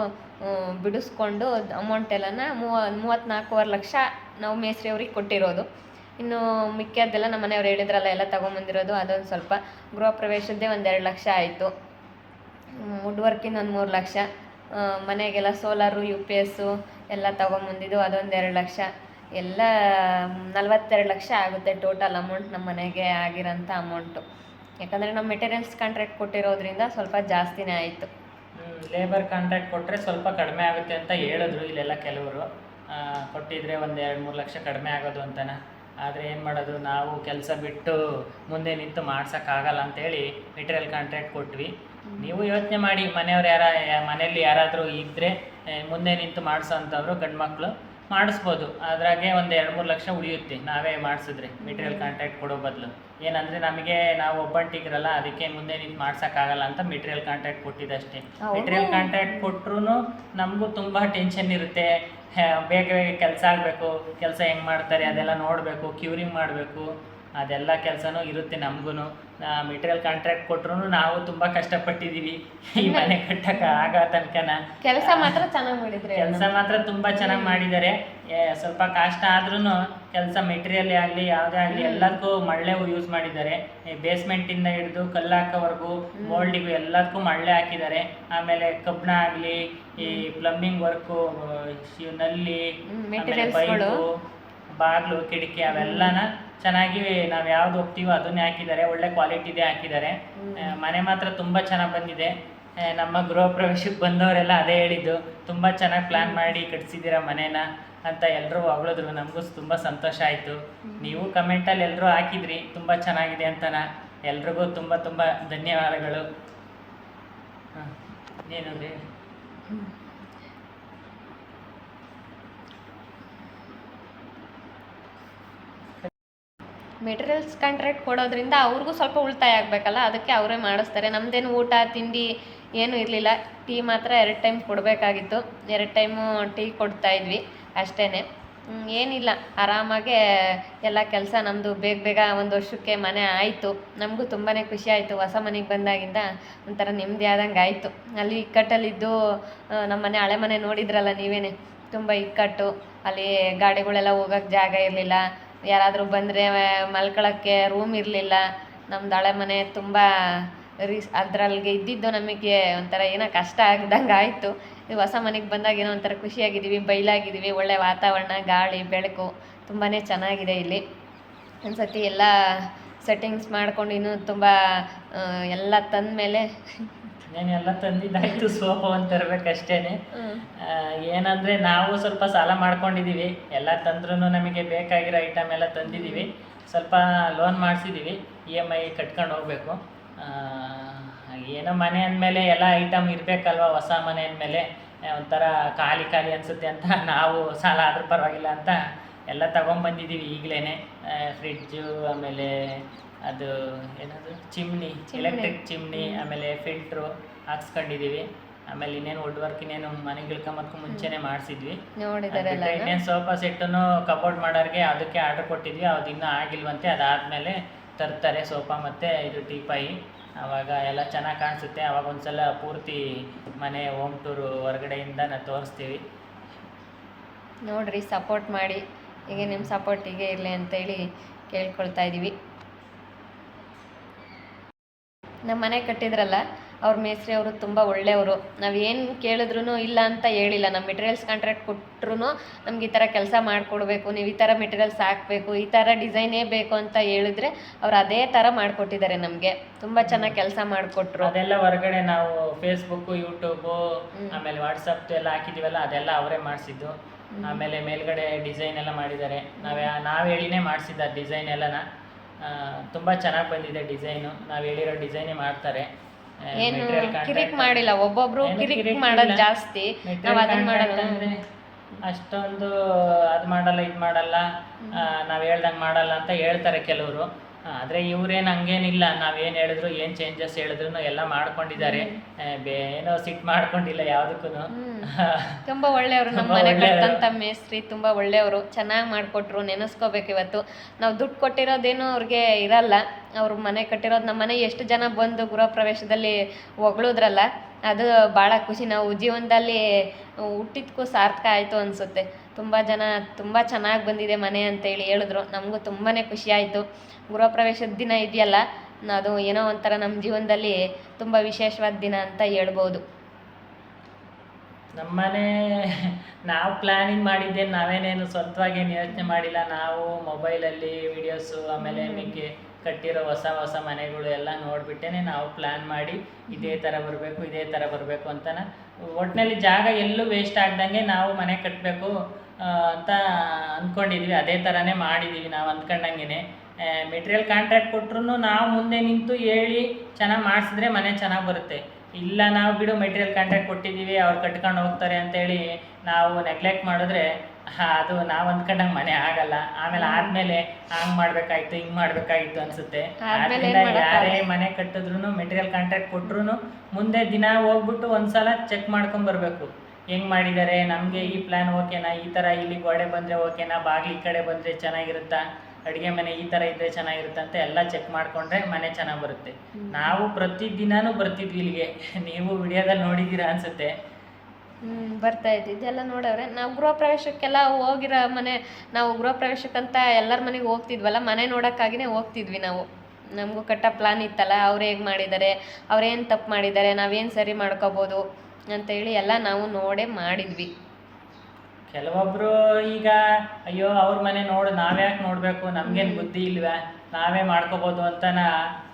ಬಿಡಿಸ್ಕೊಂಡು ಅಮೌಂಟ್ ಎಲ್ಲನ ಮೂವ ಮೂವತ್ತ್ನಾಲ್ಕೂವರೆ ಲಕ್ಷ ನಾವು ಮೇಸ್ರಿ ಅವ್ರಿಗೆ ಕೊಟ್ಟಿರೋದು. ಇನ್ನು ಮಿಕ್ಕಿದ್ದೆಲ್ಲ ನಮ್ಮ ಮನೆಯವ್ರು ಹೇಳಿದ್ರಲ್ಲ, ಎಲ್ಲ ತೊಗೊಂಬಂದಿರೋದು, ಅದೊಂದು ಸ್ವಲ್ಪ ಗೃಹ ಪ್ರವೇಶದ್ದೇ ಒಂದೆರಡು ಲಕ್ಷ ಆಯಿತು. ವುಡ್ ವರ್ಕಿಂದ ಒಂದು ಮೂರು ಲಕ್ಷ. ಮನೆಗೆಲ್ಲ ಸೋಲಾರು ಯು ಪಿ ಎಸ್ಸು ಎಲ್ಲ ತೊಗೊಂಬಂದಿದ್ದು ಅದೊಂದು ಎರಡು ಲಕ್ಷ. ಎಲ್ಲ ನಲ್ವತ್ತೆರಡು ಲಕ್ಷ ಆಗುತ್ತೆ ಟೋಟಲ್ ಅಮೌಂಟ್ ನಮ್ಮ ಮನೆಗೆ ಆಗಿರೋಂಥ ಅಮೌಂಟು ಯಾಕಂದರೆ ನಮ್ಮ ಮೆಟೀರಿಯಲ್ಸ್ ಕಾಂಟ್ರಾಕ್ಟ್ ಕೊಟ್ಟಿರೋದ್ರಿಂದ ಸ್ವಲ್ಪ ಜಾಸ್ತಿನೇ ಆಯಿತು. ಲೇಬರ್ ಕಾಂಟ್ರಾಕ್ಟ್ ಕೊಟ್ಟರೆ ಸ್ವಲ್ಪ ಕಡಿಮೆ ಆಗುತ್ತೆ ಅಂತ ಹೇಳಿದ್ರು ಇಲ್ಲೆಲ್ಲ ಕೆಲವರು. ಕೊಟ್ಟಿದ್ರೆ ಒಂದು ಎರಡು ಮೂರು ಲಕ್ಷ ಕಡಿಮೆ ಆಗೋದು ಅಂತಾನೆ. ಆದರೆ ಏನು ಮಾಡೋದು ನಾವು ಕೆಲಸ ಬಿಟ್ಟು ಮುಂದೆ ನಿಂತು ಮಾಡ್ಸೋಕ್ಕಾಗಲ್ಲ ಅಂತೇಳಿ ಮೆಟೀರಿಯಲ್ ಕಾಂಟ್ರಾಕ್ಟ್ ಕೊಟ್ವಿ. ನೀವು ಯೋಚನೆ ಮಾಡಿ ಮನೆಯವ್ರು ಯಾರ ಮನೆಯಲ್ಲಿ ಯಾರಾದರೂ ಇದ್ದರೆ ಮುಂದೆ ನಿಂತು ಮಾಡಿಸೋ ಅಂಥವ್ರು ಗಂಡು ಮಕ್ಕಳು ಮಾಡಿಸ್ಬೋದು. ಅದ್ರಾಗೆ ಒಂದು ಎರಡು ಮೂರು ಲಕ್ಷ ಉಳಿಯುತ್ತೆ ನಾವೇ ಮಾಡಿಸಿದ್ರೆ ಮೆಟೀರಿಯಲ್ ಕಾಂಟ್ರಾಕ್ಟ್ ಕೊಡೋ ಬದಲು. ಏನಂದ್ರೆ ನಮಗೆ ನಾವು ಒಬ್ಬಂಟಿಗಿರಲ್ಲ ಅದಕ್ಕೆ ಮುಂದೆ ನಿಂತು ಮಾಡ್ಸೋಕ್ಕಾಗಲ್ಲ ಅಂತ ಮೆಟೀರಿಯಲ್ ಕಾಂಟ್ರಾಕ್ಟ್ ಕೊಟ್ಟಿದ್ದಷ್ಟೇ. ಮೆಟೀರಿಯಲ್ ಕಾಂಟ್ರಾಕ್ಟ್ ಕೊಟ್ಟರು ನಮಗೂ ತುಂಬ ಟೆನ್ಷನ್ ಇರುತ್ತೆ. ಬೇಗ ಬೇಗ ಕೆಲಸ ಆಗಬೇಕು ಕೆಲಸ ಹೆಂಗೆ ಮಾಡ್ತಾರೆ ಅದೆಲ್ಲ ನೋಡಬೇಕು ಕ್ಯೂರಿಂಗ್ ಮಾಡಬೇಕು. ಅದೆಲ್ಲ ಕೆಲಸನೂ ಇರುತ್ತೆ ನಮಗೂ ಮೆಟೀರಿಯಲ್ ಕಾಂಟ್ರಾಕ್ಟ್ ಕೊಟ್ರು ನಾವು ತುಂಬ ಕಷ್ಟಪಟ್ಟಿದ್ದೀವಿ ಈ ಮನೆ ಕಟ್ಟಕ್ಕೆ ಆಗ ತನಕನ. ಕೆಲಸ ಮಾತ್ರ ಚೆನ್ನಾಗಿ ಮಾಡಿದ್ರೆ ಕೆಲಸ ಮಾತ್ರ ತುಂಬ ಚೆನ್ನಾಗಿ ಮಾಡಿದ್ದಾರೆ ಸ್ವಲ್ಪ ಕಷ್ಟ ಆದ್ರೂ ಕೆಲಸ ಮೆಟೀರಿಯಲ್ ಆಗಲಿ ಯಾವುದೇ ಆಗಲಿ ಎಲ್ಲದಕ್ಕೂ ಮಳ್ಳೆ ಯೂಸ್ ಮಾಡಿದ್ದಾರೆ ಬೇಸ್ಮೆಂಟಿಂದ ಹಿಡಿದು ಕಲ್ಲು ಹಾಕೋವರೆಗೂ ಮೋಲ್ಡಿಗೂ ಎಲ್ಲದಕ್ಕೂ ಮಳ್ಳೆ ಹಾಕಿದ್ದಾರೆ ಆಮೇಲೆ ಕಬ್ಬಣ ಆಗಲಿ ಈ ಪ್ಲಂಬಿಂಗ್ ವರ್ಕು ನಲ್ಲಿ ಪೈಪು ಬಾಗಿಲು ಕಿಟಕಿ ಅವೆಲ್ಲನ ಚೆನ್ನಾಗಿ ನಾವು ಯಾವ್ದು ಹೋಗ್ತೀವೋ ಅದನ್ನೇ ಹಾಕಿದ್ದಾರೆ. ಒಳ್ಳೆ ಕ್ವಾಲಿಟಿದೇ ಹಾಕಿದ್ದಾರೆ. ಮನೆ ಮಾತ್ರ ತುಂಬ ಚೆನ್ನಾಗಿ ಬಂದಿದೆ. ನಮ್ಮ ಗೃಹ ಪ್ರವೇಶಕ್ಕೆ ಬಂದವರೆಲ್ಲ ಅದೇ ಹೇಳಿದ್ದು. ತುಂಬ ಚೆನ್ನಾಗಿ ಪ್ಲ್ಯಾನ್ ಮಾಡಿ ಕಟ್ಸಿದ್ದೀರಾ ಮನೇನ ಅಂತ ಎಲ್ಲರೂ ಹೊಗಳಿದ್ರು. ನಮಗೂ ತುಂಬ ಸಂತೋಷ ಆಯಿತು. ನೀವು ಕಮೆಂಟಲ್ಲಿ ಎಲ್ಲರೂ ಹಾಕಿದ್ರಿ. ತುಂಬ ಚೆನ್ನಾಗಿದೆ ಅಂತನ ಎಲ್ರಿಗೂ ತುಂಬ ತುಂಬ ಧನ್ಯವಾದಗಳು. ಹಾಂ ಏನು ಮೆಟೀರಿಯಲ್ಸ್ ಕಾಂಟ್ರಾಕ್ಟ್ ಕೊಡೋದ್ರಿಂದ ಅವ್ರಿಗೂ ಸ್ವಲ್ಪ ಉಳಿತಾಯ ಆಗಬೇಕಲ್ಲ? ಅದಕ್ಕೆ ಅವರೇ ಮಾಡಿಸ್ತಾರೆ. ನಮ್ಮದೇನು ಊಟ, ತಿಂಡಿ ಏನೂ ಇರಲಿಲ್ಲ. ಟೀ ಮಾತ್ರ ಎರಡು ಟೈಮ್ ಕೊಡಬೇಕಾಗಿತ್ತು. ಎರಡು ಟೈಮು ಟೀ ಕೊಡ್ತಾ ಇದ್ವಿ ಅಷ್ಟೇ ಏನಿಲ್ಲ. ಆರಾಮಾಗೆ ಎಲ್ಲ ಕೆಲಸ ನಮ್ಮದು ಬೇಗ ಬೇಗ ಒಂದು ವರ್ಷಕ್ಕೆ ಮನೆ ಆಯಿತು. ನಮಗೂ ತುಂಬಾ ಖುಷಿ ಆಯಿತು. ಹೊಸ ಮನೆಗೆ ಬಂದಾಗಿಂದ ಒಂಥರ ನೆಮ್ಮದಿ ಆದಂಗೆ ಆಯಿತು. ಅಲ್ಲಿ ಇಕ್ಕಟ್ಟಲ್ಲಿದ್ದು ನಮ್ಮ ಮನೆ ಹಳೆ ಮನೆ ನೋಡಿದ್ರಲ್ಲ ನೀವೇನೆ? ತುಂಬ ಇಕ್ಕಟ್ಟು, ಅಲ್ಲಿ ಗಾಡಿಗಳೆಲ್ಲ ಹೋಗೋಕ್ಕೆ ಜಾಗ ಇರಲಿಲ್ಲ. ಯಾರಾದರೂ ಬಂದರೆ ಮಲ್ಕೊಳ್ಳೋಕ್ಕೆ ರೂಮ್ ಇರಲಿಲ್ಲ. ನಮ್ದು ಹಳೆ ಮನೆ ತುಂಬ ರೀಸ್ ಅದ್ರಲ್ಲಿಗೆ ಇದ್ದಿದ್ದು ನಮಗೆ ಒಂಥರ ಏನೋ ಕಷ್ಟ ಆಗ್ದಂಗೆ ಆಯಿತು. ಈ ಹೊಸ ಮನೆಗೆ ಬಂದಾಗ ಏನೋ ಒಂಥರ ಖುಷಿಯಾಗಿದ್ದೀವಿ ಬಯಲಾಗಿದ್ದೀವಿ ಒಳ್ಳೆ ವಾತಾವರಣ, ಗಾಳಿ, ಬೆಳಕು ತುಂಬಾ ಚೆನ್ನಾಗಿದೆ ಇಲ್ಲಿ. ಒಂದ್ಸತಿ ಎಲ್ಲ ಸೆಟ್ಟಿಂಗ್ಸ್ ಮಾಡ್ಕೊಂಡು ಇನ್ನೂ ತುಂಬ ಎಲ್ಲ ತಂದ ಮೇಲೆ ನಾನೆಲ್ಲ ತಂದಿದ್ದಾಯ್ತು ಸೋಫಾ ಒಂದು ತರಬೇಕಷ್ಟೇನೆ. ಏನಂದ್ರೆ ನಾವು ಸ್ವಲ್ಪ ಸಾಲ ಮಾಡ್ಕೊಂಡಿದ್ದೀವಿ ಎಲ್ಲ ತಂದ್ರೂ ನಮಗೆ ಬೇಕಾಗಿರೋ ಐಟಮ್ ಎಲ್ಲ ತಂದಿದ್ದೀವಿ ಸ್ವಲ್ಪ ಲೋನ್ ಮಾಡಿಸಿದ್ದೀವಿ ಇ ಎಂ ಐ ಕಟ್ಕೊಂಡು ಹೋಗಬೇಕು. ಏನೋ ಮನೆ ಅಂದಮೇಲೆ ಎಲ್ಲ ಐಟಮ್ ಇರಬೇಕಲ್ವ ಹೊಸ ಮನೆ ಅಂದಮೇಲೆ. ಒಂಥರ ಖಾಲಿ ಖಾಲಿ ಅನಿಸುತ್ತೆ ಅಂತ ನಾವು ಸಾಲ ಆದರೂ ಪರವಾಗಿಲ್ಲ ಅಂತ ಎಲ್ಲ ತಗೊಂಬಂದಿದ್ದೀವಿ ಈಗಲೇ ಫ್ರಿಡ್ಜು ಆಮೇಲೆ ಅದು ಏನದು? ಚಿಮ್ನಿ. ಎಲೆಕ್ಟ್ರಿಕ್ ಚಿಮ್ನಿ ಆಮೇಲೆ ಫಿಲ್ಟ್ರು ಹಾಕ್ಸ್ಕೊಂಡಿದ್ದೀವಿ ಆಮೇಲೆ ಇನ್ನೇನು ವುಡ್ ವರ್ಕ್ ಇನ್ನೇನು ಮನೆಗೆ ಇಳ್ಕೊಂಬದ್ಕು ಮುಂಚೆನೆ ಮಾಡಿಸಿದ್ವಿ. ಇನ್ನೇನು ಸೋಫಾ ಸೆಟ್ಟನ್ನು ಕಬೋರ್ಡ್ ಮಾಡೋರಿಗೆ ಅದಕ್ಕೆ ಆರ್ಡರ್ ಕೊಟ್ಟಿದ್ವಿ. ಅದು ಇನ್ನೂ ಆಗಿಲ್ವಂತೆ ಅದಾದಮೇಲೆ ತರ್ತಾರೆ ಸೋಫಾ ಮತ್ತು ಇದು ಟೀಪಾಯಿ ಆವಾಗ ಎಲ್ಲ ಚೆನ್ನಾಗಿ ಕಾಣಿಸುತ್ತೆ. ಆವಾಗ ಒಂದ್ಸಲ ಪೂರ್ತಿ ಮನೆ ಹೋಮ್ ಟೂರು ಹೊರಗಡೆಯಿಂದ ನಾವು ತೋರಿಸ್ತೀವಿ. ನೋಡ್ರಿ ಸಪೋರ್ಟ್ ಮಾಡಿ. ಈಗ ನಿಮ್ಮ ಸಪೋರ್ಟಿಗೆ ಇರಲಿ ಅಂತೇಳಿ ಕೇಳ್ಕೊಳ್ತಾ ಇದ್ದೀವಿ ನಮ್ಮ ಮನೆ ಕಟ್ಟಿದ್ರಲ್ಲ ಅವ್ರ ಮೇಸ್ತ್ರಿ ಅವರು ತುಂಬ ಒಳ್ಳೆಯವರು. ನಾವು ಏನು ಕೇಳಿದ್ರು ಇಲ್ಲ ಅಂತ ಹೇಳಿಲ್ಲ. ನಮ್ಮ ಮೆಟೀರಿಯಲ್ಸ್ ಕಾಂಟ್ರಾಕ್ಟ್ ಕೊಟ್ಟರು ನಮ್ಗೆ ಈ ಥರ ಕೆಲಸ ಮಾಡಿಕೊಡ್ಬೇಕು ನೀವು ಈ ಥರ ಮೆಟೀರಿಯಲ್ಸ್ ಹಾಕಬೇಕು ಈ ಥರ ಡಿಸೈನೇ ಬೇಕು ಅಂತ ಹೇಳಿದ್ರೆ ಅವ್ರು ಅದೇ ಥರ ಮಾಡಿಕೊಟ್ಟಿದ್ದಾರೆ ನಮಗೆ. ತುಂಬ ಚೆನ್ನಾಗಿ ಕೆಲಸ ಮಾಡಿಕೊಟ್ರು. ಅದೆಲ್ಲ ಹೊರಗಡೆ ನಾವು ಫೇಸ್ಬುಕ್ ಯೂಟ್ಯೂಬು ಆಮೇಲೆ ವಾಟ್ಸಪ್ ಎಲ್ಲ ಹಾಕಿದ್ದೀವಲ್ಲ ಅದೆಲ್ಲ ಅವರೇ ಮಾಡಿಸಿದ್ದು. ಆಮೇಲೆ ಮೇಲ್ಗಡೆ ಡಿಸೈನ್ ಎಲ್ಲ ಮಾಡಿದ್ದಾರೆ. ನಾವೇ ನಾವು ಹೇಳಿನೇ ಮಾಡಿಸಿದ್ದ ಡಿಸೈನ್ ಎಲ್ಲನ. ತುಂಬಾ ಚೆನ್ನಾಗಿ ಬಂದಿದೆ ಡಿಸೈನು. ನಾವು ಹೇಳಿರೋ ಡಿಸೈನೇ ಮಾಡ್ತಾರೆ. ಏನು ಕಿರಿಕ್ ಮಾಡಿಲ್ಲ ಒಬ್ಬೊಬ್ರು ಕಿರಿಕ್ ಮಾಡೋದು ಜಾಸ್ತಿ. ನಾವು ಅದನ್ನ ಅಂದ್ರೆ ಅಷ್ಟೊಂದು ಅದು ಮಾಡಲ್ಲ ಇದು ಮಾಡಲ್ಲ. ನಾವು ಹೇಳ್ದಂಗೆ ಮಾಡಲ್ಲ ಅಂತ ಹೇಳ್ತಾರೆ ಕೆಲವರು. ಆದರೆ ಇವ್ರೇನು ಹಂಗೇನಿಲ್ಲ ನಾವೇನು ಹೇಳಿದ್ರು ಏನು ಚೇಂಜಸ್ ಹೇಳಿದ್ರು ಎಲ್ಲ ಮಾಡ್ಕೊಂಡಿದ್ದಾರೆ. ಏನೋ ಸಿಟ್ ಮಾಡ್ಕೊಂಡಿಲ್ಲ ಯಾವ್ದಕ್ಕೂ *laughs* ತುಂಬಾ ಒಳ್ಳೆಯವರು ನಮ್ಮ ಮನೆ. ಕಟ್ಟಂತ ಮೇಸ್ತ್ರಿ ತುಂಬಾ ಒಳ್ಳೆಯವರು. ಚೆನ್ನಾಗಿ ಮಾಡಿಕೊಟ್ರು ನೆನೆಸ್ಕೋಬೇಕು ಇವತ್ತು. ನಾವು ದುಡ್ಡು ಕೊಟ್ಟಿರೋದೇನು ಅವ್ರಿಗೆ ಇರಲ್ಲ. ಅವ್ರ ಮನೆ ಕಟ್ಟಿರೋದು ನಮ್ಮ ಮನೆ ಎಷ್ಟು ಜನ ಬಂದು ಗೃಹ ಪ್ರವೇಶದಲ್ಲಿ ಹೊಗಳಿದ್ರಲ್ಲ ಅದು ಭಾಳ ಖುಷಿ. ನಾವು ಜೀವನದಲ್ಲಿ ಹುಟ್ಟಿದ್ಕೂ ಸಾರ್ಥಕ ಆಯಿತು ಅನಿಸುತ್ತೆ. ತುಂಬ ಜನ ತುಂಬ ಚೆನ್ನಾಗಿ ಬಂದಿದೆ ಮನೆ ಅಂತೇಳಿ ಹೇಳಿದ್ರು. ನಮಗೂ ತುಂಬಾ ಖುಷಿ ಆಯಿತು. ಗೃಹ ಪ್ರವೇಶದ ದಿನ ಇದೆಯಲ್ಲ ಅದು ಏನೋ ಒಂಥರ ನಮ್ಮ ಜೀವನದಲ್ಲಿ ತುಂಬ ವಿಶೇಷವಾದ ದಿನ ಅಂತ ಹೇಳ್ಬೋದು. ನಮ್ಮನೆ ನಾವು ಪ್ಲಾನಿಂಗ್ ಮಾಡಿದ್ದೆ ನಾವೇನೇನು ಸ್ವಂತವಾಗಿ ಏನು ಯೋಚನೆ ಮಾಡಿಲ್ಲ. ನಾವು ಮೊಬೈಲಲ್ಲಿ ವಿಡಿಯೋಸು ಆಮೇಲೆ ನಿಮಗೆ ಕಟ್ಟಿರೋ ಹೊಸ ಹೊಸ ಮನೆಗಳು ಎಲ್ಲ ನೋಡಿಬಿಟ್ಟೇ ನಾವು ಪ್ಲ್ಯಾನ್ ಮಾಡಿ ಇದೇ ಥರ ಬರಬೇಕು ಇದೇ ಥರ ಬರಬೇಕು ಅಂತ ಒಟ್ಟಿನಲ್ಲಿ ಜಾಗ ಎಲ್ಲೂ ವೇಸ್ಟ್ ಆಗ್ದಂಗೆ ನಾವು ಮನೆ ಕಟ್ಟಬೇಕು ಅಂತ ಅಂದ್ಕೊಂಡಿದ್ವಿ ಅದೇ ಥರನೇ ಮಾಡಿದ್ದೀವಿ ನಾವು ಅಂದ್ಕೊಂಡಂಗೆ ಮೆಟೀರಿಯಲ್ ಕಾಂಟ್ರಾಕ್ಟ್ ಕೊಟ್ರು ನಾವು ಮುಂದೆ ನಿಂತು ಹೇಳಿ ಚೆನ್ನಾಗಿ ಮಾಡಿಸಿದ್ರೆ ಮನೆ ಚೆನ್ನಾಗಿ ಬರುತ್ತೆ. ಇಲ್ಲ ನಾವು ಬಿಡು ಮೆಟೀರಿಯಲ್ ಕಾಂಟ್ರಾಕ್ಟ್ ಕೊಟ್ಟಿದ್ದೀವಿ ಅವ್ರು ಕಟ್ಕೊಂಡು ಹೋಗ್ತಾರೆ ಅಂತೇಳಿ ನಾವು ನೆಗ್ಲೆಕ್ಟ್ ಮಾಡಿದ್ರೆ ಹಾ, ಅದು ನಾವು ಅಂದ್ಕೊಂಡಂಗೆ ಮನೆ ಆಗಲ್ಲ. ಆಮೇಲೆ ಆದ್ಮೇಲೆ ಹಂಗ್ ಮಾಡ್ಬೇಕಾಯ್ತು ಹಿಂಗ್ ಮಾಡ್ಬೇಕಾಗಿತ್ತು ಅನ್ಸುತ್ತೆ. ಆದ್ರಿಂದ. ಯಾರೇ ಮನೆ ಕಟ್ಟಿದ್ರು ಮೆಟೀರಿಯಲ್ ಕಾಂಟ್ರಾಕ್ಟ್ ಕೊಟ್ರು ಮುಂದೆ ದಿನ ಹೋಗ್ಬಿಟ್ಟು ಒಂದ್ಸಲ ಚೆಕ್ ಮಾಡ್ಕೊಂಡ್ ಬರ್ಬೇಕು. ಹೆಂಗ್ ಮಾಡಿದ್ದಾರೆ ನಮಗೆ ಈ ಪ್ಲಾನ್ ಓಕೆನಾ ಈ ತರ ಇಲ್ಲಿ ಗೋಡೆ ಬಂದ್ರೆ ಓಕೆನಾ ಬಾಗಿಲು ಈ ಕಡೆ ಬಂದ್ರೆ ಚೆನ್ನಾಗಿರುತ್ತಾ? ಅಡುಗೆ ಮನೆ ಈ ಥರ ಇದ್ರೆ ಚೆನ್ನಾಗಿರುತ್ತೆ ಅಂತ ಎಲ್ಲ ಚೆಕ್ ಮಾಡ್ಕೊಂಡ್ರೆ ಮನೆ ಚೆನ್ನಾಗಿ ಬರುತ್ತೆ. ನಾವು ಪ್ರತಿ ದಿನಾನು ಬರ್ತಿದ್ವಿ ಇಲ್ಲಿಗೆ. *laughs* ನೀವು ವಿಡಿಯೋದಲ್ಲಿ ನೋಡಿದ್ದೀರಾ ಅನ್ಸುತ್ತೆ. ಹ್ಮ್ ಬರ್ತಾ ಇದ್ವಿ ಇದೆಲ್ಲ ನೋಡವ್ರೆ ನಾವು ಗೃಹ ಪ್ರವೇಶಕ್ಕೆಲ್ಲ ಹೋಗಿರೋ ಮನೆ ನಾವು ಗೃಹ ಪ್ರವೇಶಕ್ಕಂತ ಎಲ್ಲರ ಮನೆಗೆ ಹೋಗ್ತಿದ್ವಲ್ಲ ಮನೆ ನೋಡೋಕ್ಕಾಗಿನೇ ಹೋಗ್ತಿದ್ವಿ ನಾವು. ನಮಗೂ ಕಟ್ಟ ಪ್ಲಾನ್ ಇತ್ತಲ್ಲ ಅವ್ರು ಹೇಗೆ ಮಾಡಿದ್ದಾರೆ ಅವ್ರೇನು ತಪ್ಪು ಮಾಡಿದ್ದಾರೆ ನಾವೇನು ಸರಿ ಮಾಡ್ಕೋಬೋದು. ಅಂತೇಳಿ ಎಲ್ಲ ನಾವು ನೋಡೇ ಮಾಡಿದ್ವಿ. ಕೆಲವೊಬ್ರು ಈಗ ಅಯ್ಯೋ ಅವ್ರ ಮನೆ ನೋಡು ನಾವ್ಯಾಕೆ ನೋಡಬೇಕು? ನಮ್ಗೇನ್ ಬುದ್ಧಿ ಇಲ್ವಾ? ನಾವೇ ಮಾಡ್ಕೋಬೋದು ಅಂತನ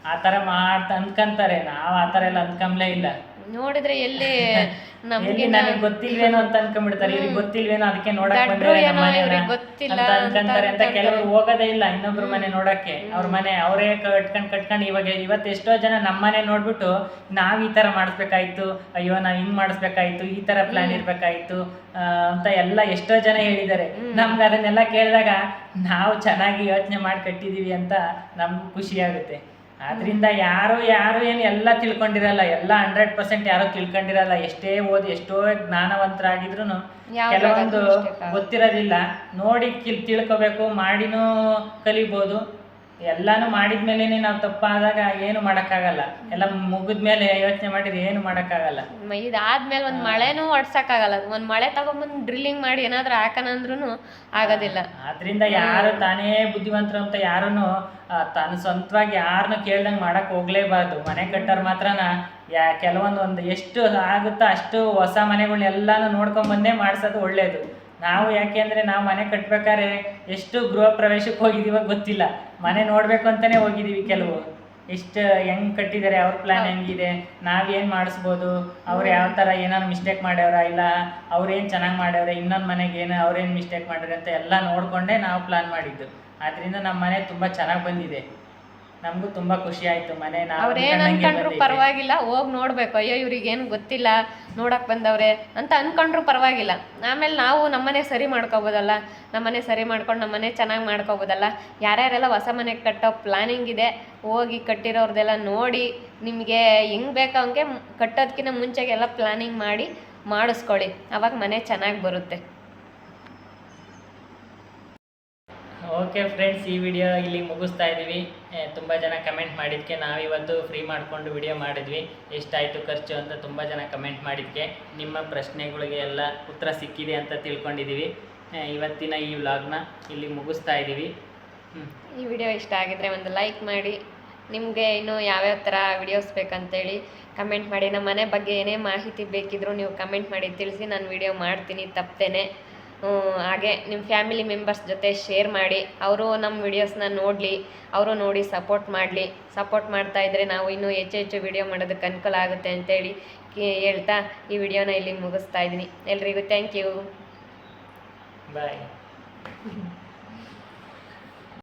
ಆ ಥರ ಮಾಡ್ತಾ ಅಂದ್ಕಂತಾರೆ ನಾವು ಆ ಥರ ಎಲ್ಲ ಅಂದ್ಕೊಂಬ್ಲೇ ಇಲ್ಲ. ನೋಡಿದ್ರೆ ಎಲ್ಲಿ *laughs* ನಮ್ಗೆ ನನಗೆ ಗೊತ್ತಿಲ್ವೇನೋ ಅಂತ ಅನ್ಕೊಂಡ್ಬಿಡ್ತಾರೆ. ಇವ್ರಿಗೆ ಗೊತ್ತಿಲ್ವೇನೋ ಅದಕ್ಕೆ ನೋಡಕ್ ಗೊತ್ತಿಲ್ಲ ಅಂತ ಅನ್ಕೊಂತಾರೆ ಅಂತ ಕೆಲವರು ಹೋಗೋದೇ ಇಲ್ಲ ಇನ್ನೊಬ್ರ ಮನೆ ನೋಡಕ್ಕೆ. ಅವ್ರ ಮನೆ ಅವರೇ ಕಟ್ಕೊಂಡ್ ಕಟ್ಕೊಂಡು ಇವಾಗ ಇವತ್ತು ಎಷ್ಟೋ ಜನ ನಮ್ಮ ಮನೆ ನೋಡ್ಬಿಟ್ಟು ನಾವ್ ಈ ತರ ಮಾಡಿಸ್ಬೇಕಾಯ್ತು ಅಯ್ಯೋ ನಾವ್ ಹಿಂಗ್ ಮಾಡಿಸ್ಬೇಕಾಯ್ತು ಈ ತರ ಪ್ಲಾನ್ ಇರ್ಬೇಕಾಯ್ತು ಅಂತ ಎಲ್ಲ ಎಷ್ಟೋ ಜನ ಹೇಳಿದ್ದಾರೆ. ನಮ್ಗೆ ಅದನ್ನೆಲ್ಲ ಕೇಳಿದಾಗ ನಾವು ಚೆನ್ನಾಗಿ ಯೋಚನೆ ಮಾಡಿ ಕಟ್ಟಿದೀವಿ ಅಂತ ನಮ್ಗೂ ಖುಷಿ ಆಗುತ್ತೆ. ಆದ್ರಿಂದ ಯಾರು ಯಾರು ಏನು ಎಲ್ಲ ತಿಳ್ಕೊಂಡಿರಲ್ಲ ಎಲ್ಲ ಹಂಡ್ರೆಡ್ ಪರ್ಸೆಂಟ್ ಯಾರು ತಿಳ್ಕೊಂಡಿರಲ್ಲ ಎಷ್ಟೇ ಓದಿ ಎಷ್ಟೋ ಜ್ಞಾನವಂತರಾಗಿದ್ರು ಕೆಲವೊಂದು ಗೊತ್ತಿರೋದಿಲ್ಲ. ನೋಡಿ ತಿಳ್ಕೊಬೇಕು ಮಾಡಿನೂ ಕಲಿಬೋದು. ಎಲ್ಲಾನು ಮಾಡಿದ್ಮೇಲೆ ನಾವು ತಪ್ಪಾದಾಗ ಏನು ಮಾಡೋಕ್ಕಾಗಲ್ಲ. ಎಲ್ಲ ಮುಗಿದ್ಮೇಲೆ ಯೋಚನೆ ಮಾಡಿದ್ರೆ ಏನು ಮಾಡೋಕ್ಕಾಗಲ್ಲ. ಇದಾದ್ಮೇಲೆ ಒಂದು ಮಳೆನೂ ಹೊಡ್ಸಕ್ಕಾಗಲ್ಲ ಒಂದು ಮಳೆ ತಗೊಂಬಂದು ಡ್ರಿಲ್ಲಿಂಗ್ ಮಾಡಿ ಏನಾದರೂ ಹಾಕೋಣ ಅಂದ್ರೂ ಆಗೋದಿಲ್ಲ. ಅದರಿಂದ ಯಾರು ತಾನೇ ಬುದ್ಧಿವಂತರು ಅಂತ ಯಾರನ್ನು ತಾನು ಸ್ವಂತವಾಗಿ ಯಾರನ್ನು ಕೇಳ್ದಂಗೆ ಮಾಡಕ್ ಹೋಗ್ಲೇಬಾರ್ದು. ಮನೆ ಕಟ್ಟೋರು ಮಾತ್ರನ ಯಾ ಕೆಲವೊಂದು ಒಂದು ಎಷ್ಟು ಆಗುತ್ತೋ ಅಷ್ಟು ಹೊಸ ಮನೆಗಳನ್ನೆಲ್ಲಾನು ನೋಡ್ಕೊಂಡ್ ಬಂದೇ ಮಾಡ್ಸೋದು ಒಳ್ಳೇದು. ನಾವು ಯಾಕೆ ಅಂದರೆ ನಾವು ಮನೆ ಕಟ್ಬೇಕಾದ್ರೆ ಎಷ್ಟು ಗೃಹ ಪ್ರವೇಶಕ್ಕೆ ಹೋಗಿದೀವ ಗೊತ್ತಿಲ್ಲ. ಮನೆ ನೋಡಬೇಕು ಅಂತಲೇ ಹೋಗಿದೀವಿ ಕೆಲವು. ಎಷ್ಟು ಹೆಂಗ್ ಕಟ್ಟಿದ್ದಾರೆ ಅವ್ರ ಪ್ಲಾನ್ ಹೆಂಗಿದೆ ನಾವೇನು ಮಾಡಿಸ್ಬೋದು ಅವ್ರು ಯಾವ ತರ ಏನಾದ್ರು ಮಿಸ್ಟೇಕ್ ಮಾಡ್ಯಾವ್ರ ಇಲ್ಲ ಅವ್ರೇನು ಚೆನ್ನಾಗಿ ಮಾಡ್ಯಾವ್ರೆ ಇನ್ನೊಂದು ಮನೆಗೆ ಏನು ಅವ್ರೇನು ಮಿಸ್ಟೇಕ್ ಮಾಡ್ಯಾರ ಅಂತ ಎಲ್ಲ ನೋಡಿಕೊಂಡೇ ನಾವು ಪ್ಲಾನ್ ಮಾಡಿದ್ದು. ಆದ್ದರಿಂದ ನಮ್ಮ ಮನೆ ತುಂಬಾ ಚೆನ್ನಾಗಿ ಬಂದಿದೆ. ನಮಗೂ ತುಂಬಾ ಖುಷಿ ಆಯ್ತು ಮನೆ ಅವ್ರೇನ್ ಅನ್ಕೊಂಡ್ರು ಪರವಾಗಿಲ್ಲ ಹೋಗಿ ನೋಡ್ಬೇಕು ಅಯ್ಯೋ ಇವ್ರಿಗೆ ಏನು ಗೊತ್ತಿಲ್ಲ ನೋಡಕ್ ಬಂದವ್ರೆ ಅಂತ ಅನ್ಕೊಂಡ್ರು ಪರವಾಗಿಲ್ಲ. ಆಮೇಲೆ ನಾವು ನಮ್ಮನೆ ಸರಿ ಮಾಡ್ಕೋಬೋದಲ್ಲ ನಮ್ಮನೆ ಸರಿ ಮಾಡ್ಕೊಂಡು ನಮ್ಮನೆ ಚೆನ್ನಾಗಿ ಮಾಡ್ಕೋಬೋದಲ್ಲ ಯಾರ್ಯಾರೆಲ್ಲ ಹೊಸ ಮನೆ ಕಟ್ಟೋ ಪ್ಲಾನಿಂಗ್ ಇದೆ ಹೋಗಿ ಕಟ್ಟಿರೋರ್ದೆಲ್ಲ ನೋಡಿ ನಿಮಗೆ ಹೆಂಗ್ ಬೇಕೋ ಹಂಗೆ ಕಟ್ಟೋದಕ್ಕಿಂತ ಮುಂಚೆಗೆಲ್ಲ ಪ್ಲಾನಿಂಗ್ ಮಾಡಿ ಮಾಡಿಸ್ಕೊಳ್ಳಿ ಅವಾಗ ಮನೆ ಚೆನ್ನಾಗಿ ಬರುತ್ತೆ. ಓಕೆ ಫ್ರೆಂಡ್ಸ್ ಈ ವಿಡಿಯೋ ಇಲ್ಲಿ ಮುಗಿಸ್ತಾ ಇದ್ದೀವಿ. ತುಂಬ ಜನ ಕಮೆಂಟ್ ಮಾಡಿದ್ದಕ್ಕೆ ನಾವಿವತ್ತು ಫ್ರೀ ಮಾಡಿಕೊಂಡು ವಿಡಿಯೋ ಮಾಡಿದ್ವಿ. ಎಷ್ಟಾಯಿತು ಖರ್ಚು ಅಂತ ತುಂಬ ಜನ ಕಮೆಂಟ್ ಮಾಡಿದ್ದಕ್ಕೆ ನಿಮ್ಮ ಪ್ರಶ್ನೆಗಳಿಗೆ ಎಲ್ಲ ಉತ್ತರ ಸಿಕ್ಕಿದೆ ಅಂತ ತಿಳ್ಕೊಂಡಿದ್ದೀವಿ. ಇವತ್ತಿನ ಈ ವ್ಲಾಗ್ನ ಇಲ್ಲಿ ಮುಗಿಸ್ತಾ ಇದ್ದೀವಿ. ಈ ವಿಡಿಯೋ ಇಷ್ಟ ಆಗಿದ್ರೆ ಒಂದು ಲೈಕ್ ಮಾಡಿ. ನಿಮಗೆ ಇನ್ನೂ ಯಾವ್ಯಾವ ಥರ ವಿಡಿಯೋಸ್ ಬೇಕಂತೇಳಿ ಕಮೆಂಟ್ ಮಾಡಿ. ನಮ್ಮ ಮನೆ ಬಗ್ಗೆ ಏನೇ ಮಾಹಿತಿ ಬೇಕಿದ್ರೂ ನೀವು ಕಮೆಂಟ್ ಮಾಡಿ. ತಿಳಿಸಿ, ನಾನು ವಿಡಿಯೋ ಮಾಡ್ತೀನಿ. ತಪ್ಪೇನೆ. ಹಾಗೆ ನಿಮ್ಮ ಫ್ಯಾಮಿಲಿ ಮೆಂಬರ್ಸ್ ಜೊತೆ ಶೇರ್ ಮಾಡಿ, ಅವರು ನಮ್ಮ ವಿಡಿಯೋಸ್ನ ನೋಡಲಿ, ಅವರು ನೋಡಿ ಸಪೋರ್ಟ್ ಮಾಡಲಿ. ಸಪೋರ್ಟ್ ಮಾಡ್ತಾ ಇದ್ದರೆ ನಾವು ಇನ್ನೂ ಹೆಚ್ಚು ಹೆಚ್ಚು ವಿಡಿಯೋ ಮಾಡೋದಕ್ಕೆ ಅನುಕೂಲ ಆಗುತ್ತೆ ಅಂತೇಳಿ ಹೇಳ್ತಾ ಈ ವಿಡಿಯೋನ ಇಲ್ಲಿ ಮುಗಿಸ್ತಾ ಇದ್ದೀನಿ. ಎಲ್ರಿಗೂ ಥ್ಯಾಂಕ್ ಯು ಬಾಯ್